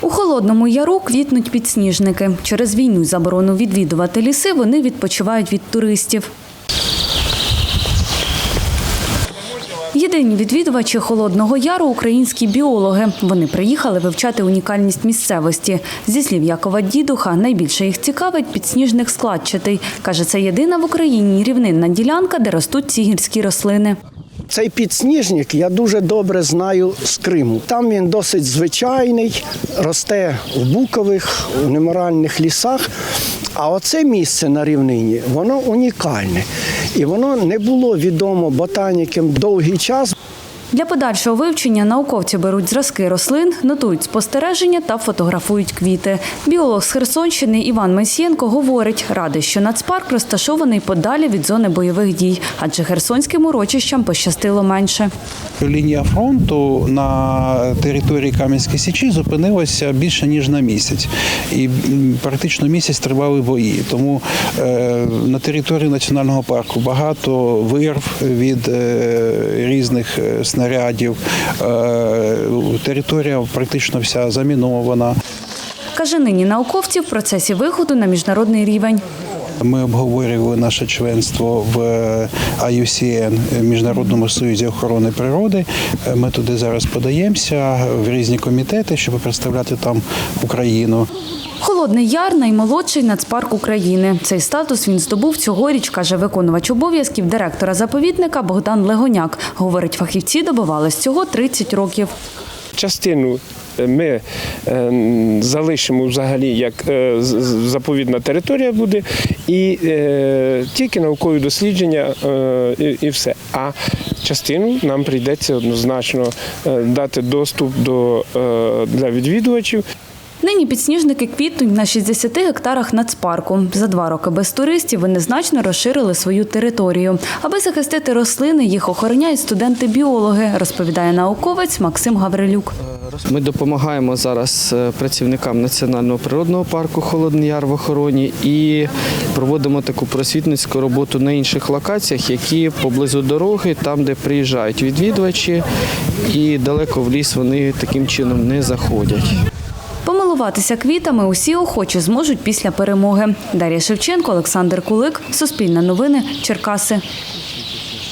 У холодному яру квітнуть підсніжники. Через війну заборону відвідувати ліси вони відпочивають від туристів. Єдині відвідувачі Холодного Яру – українські біологи. Вони приїхали вивчати унікальність місцевості. Зі слів Якова Дідуха, найбільше їх цікавить підсніжник складчатий. Каже, це єдина в Україні рівнинна ділянка, де ростуть ці гірські рослини. Цей підсніжник я дуже добре знаю з Криму. Там він досить звичайний, росте в букових, в неморальних лісах. А оце місце на рівнині, воно унікальне. І воно не було відомо ботанікам довгий час. Для подальшого вивчення науковці беруть зразки рослин, нотують спостереження та фотографують квіти. Біолог з Херсонщини Іван Месієнко говорить, радий, що нацпарк розташований подалі від зони бойових дій, адже херсонським урочищам пощастило менше. Лінія фронту на території Кам'янської Січі зупинилася більше ніж на місяць, і практично місяць тривали бої. Тому е, на території національного парку багато вирв від е, різних е, снарядів. Е, територія практично вся замінована. Каже, нині науковці в процесі виходу на міжнародний рівень. Ми обговорювали наше членство в IUCN Міжнародному союзі охорони природи. Ми туди зараз подаємося в різні комітети, щоб представляти там Україну. Холодний Яр – наймолодший нацпарк України. Цей статус він здобув цьогоріч, каже виконувач обов'язків директора заповідника Богдан Легоняк. Говорить, фахівці добивались цього 30 років. частину ми е, залишимо взагалі як е, заповідна територія буде, і е, тільки наукові дослідження е, і, все. А частину нам прийдеться однозначно дати доступ до, для відвідувачів. Нині підсніжники квітнуть на 60 гектарах нацпарку. За два роки без туристів вони значно розширили свою територію. Аби захистити рослини, їх охороняють студенти-біологи, розповідає науковець Максим Гаврилюк. Ми допомагаємо зараз е, працівникам Національного природного парку Холодний Яр в охороні і проводимо таку просвітницьку роботу на інших локаціях, які поблизу дороги, там, де приїжджають відвідувачі, і далеко в ліс вони таким чином не заходять. Помилуватися квітами усі охочі зможуть після перемоги. Дар'я Шевченко, Олександр Кулик, Суспільне новини, Черкаси.